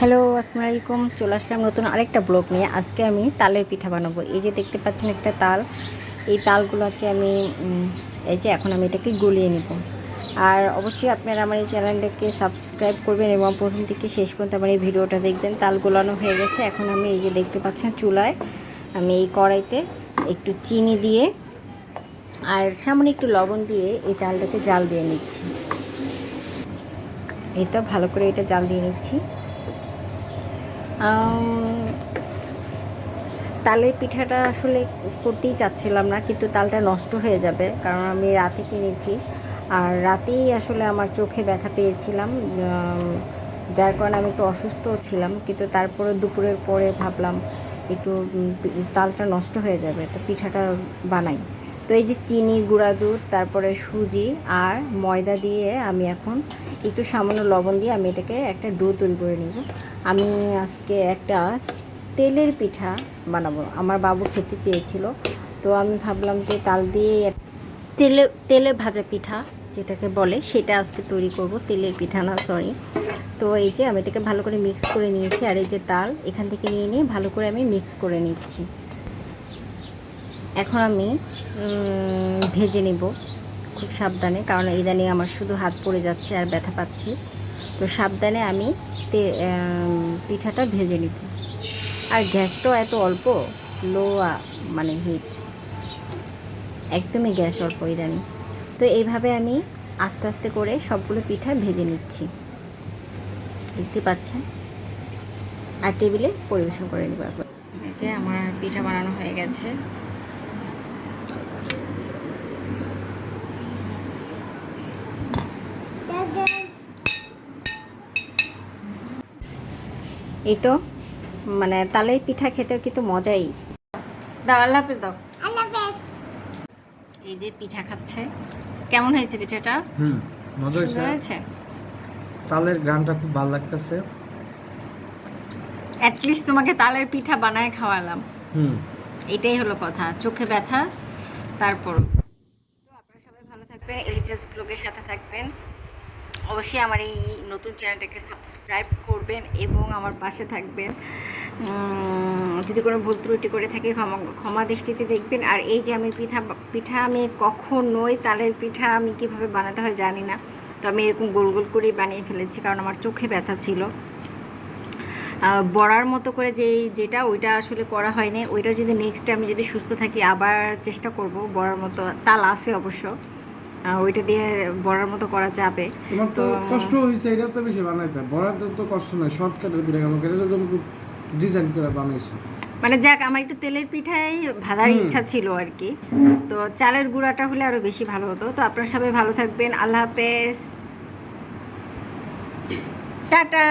Hello, আসসালামু আলাইকুম। চলে আসলাম নতুন আরেকটা ব্লগ নিয়ে। আজকে আমি তালের পিঠা বানাবো। এই যে দেখতে পাচ্ছেন একটা তাল। এই তালগুলোকে আমি এই যে এখন আমি এটাকে গলিয়ে নিব। আর অবশ্যই আপনারা আমার এই চ্যানেলটাকে সাবস্ক্রাইব করবেন এবং প্রথম থেকে শেষ পর্যন্ত আমার এই ভিডিওটা দেখবেন। তাল গোলানো হয়ে গেছে। এখন আমি এই যে দেখতে পাচ্ছেন চুলায় আমি এই কড়াইতে একটু চিনি দিয়ে আর সামনে একটু লবণ দিয়ে এই তালটাকে জাল দিয়ে নিচ্ছি। এই তো ভালো করে এটা জাল দিয়ে নিচ্ছি। তালের পিঠাটা আসলে করতেই চাচ্ছিলাম না, কিন্তু তালটা নষ্ট হয়ে যাবে, কারণ আমি রাতে কিনেছি। আর রাতেই আসলে আমার চোখে ব্যথা পেয়েছিলাম যার কারণে আমি একটু অসুস্থও ছিলাম, কিন্তু তারপরে দুপুরের পরে ভাবলাম একটু তালটা নষ্ট হয়ে যাবে, তো পিঠাটা বানাই। তো এই যে চিনি গুঁড়া দুধ, তারপরে সুজি আর ময়দা দিয়ে আমি এখন একটু সামান্য লবণ দিয়ে আমি এটাকে একটা ডো তৈরি করে নিব। আমি আজকে একটা তেলের পিঠা বানাবো। আমার বাবু খেতে চেয়েছিল, তো আমি ভাবলাম যে তাল দিয়ে তেলে তেলে ভাজা পিঠা যেটাকে বলে, সেটা আজকে তৈরি করব। তেলের পিঠা না সরি তো এই যে আমি এটাকে ভালো করে মিক্স করে নিয়েছি, আর এই যে তাল এখান থেকে নিয়ে নিয়ে ভালো করে আমি মিক্স করে নিচ্ছি। এখন আমি ভেজে নেব খুব সাবধানে, কারণ ইদানিং আমার শুধু হাত পড়ে যাচ্ছে আর ব্যথা পাচ্ছি। তো সাবধানে আমি পিঠাটা ভেজে নিব। আর গ্যাসটাও এত অল্প লো মানে হিট। একদমই গ্যাস অল্প ইদানিং। তো এইভাবে আমি আস্তে আস্তে করে সবগুলো পিঠা ভেজে নিচ্ছি। দেখতে পাচ্ছেন? আর টেবিলে পরিবেশন করে দেবো একবার। যে আমার পিঠা বানানো হয়ে গেছে। এই তো মানে তালের পিঠা খেতেও কিন্তু মজাই। দাও আল্লাহ হাফিজ দাও। এই যে পিঠা খাচ্ছে। কেমন হয়েছে পিঠাটা? হুম মজা হয়েছে। হয়েছে? তালের গানটা খুব ভালো লাগতেছে। অ্যাটলিস্ট তোমাকে তালের পিঠা বানায় খাওয়ালাম। হুম। এটাই হলো কথা। চোখে ব্যথা তারপর তো আপনারা সবাই ভালো থাকবেন। এলিচাস ব্লগের সাথে থাকবেন। অবশ্যই আমার এই নতুন চ্যানেলটাকে সাবস্ক্রাইব করবেন এবং আমার পাশে থাকবেন। যদি কোনো ভুল ত্রুটি করে থাকি, ক্ষমা ক্ষমা দৃষ্টিতে দেখবেন। আর এই যে আমি পিঠা পিঠা আমি কখনোই তালের পিঠা আমি কীভাবে বানাতে হয় জানি না। তো আমি এরকম গোল গোল করেই বানিয়ে ফেলেছি, কারণ আমার চোখে ব্যথা ছিল। বড়ার মতো করে যে যেটা, ওইটা আসলে করা হয়নি। ওইটা যদি নেক্সট আমি যদি সুস্থ থাকি, আবার চেষ্টা করব বড়ার মতো। তাল আছে অবশ্য। ওইটা দিয়ে বড়ার মতো করা যাবে। তোমার তো কষ্ট হয়েছে এটা তো বেশি বানাইতে। বড়াতে তো কষ্ট নয় শর্টকাটের পিঠা কেন এটা তো ডিজাইন করে বানাইছো। মানে যাক আমার একটু তেলের পিঠাই ভাজার ইচ্ছা ছিল আর কি। তো চালের গুঁড়াটা হলে আরও বেশি ভালো হতো। তো আপনারা সবাই ভালো থাকবেন। আল্লাহ হাফেজ। টাটা।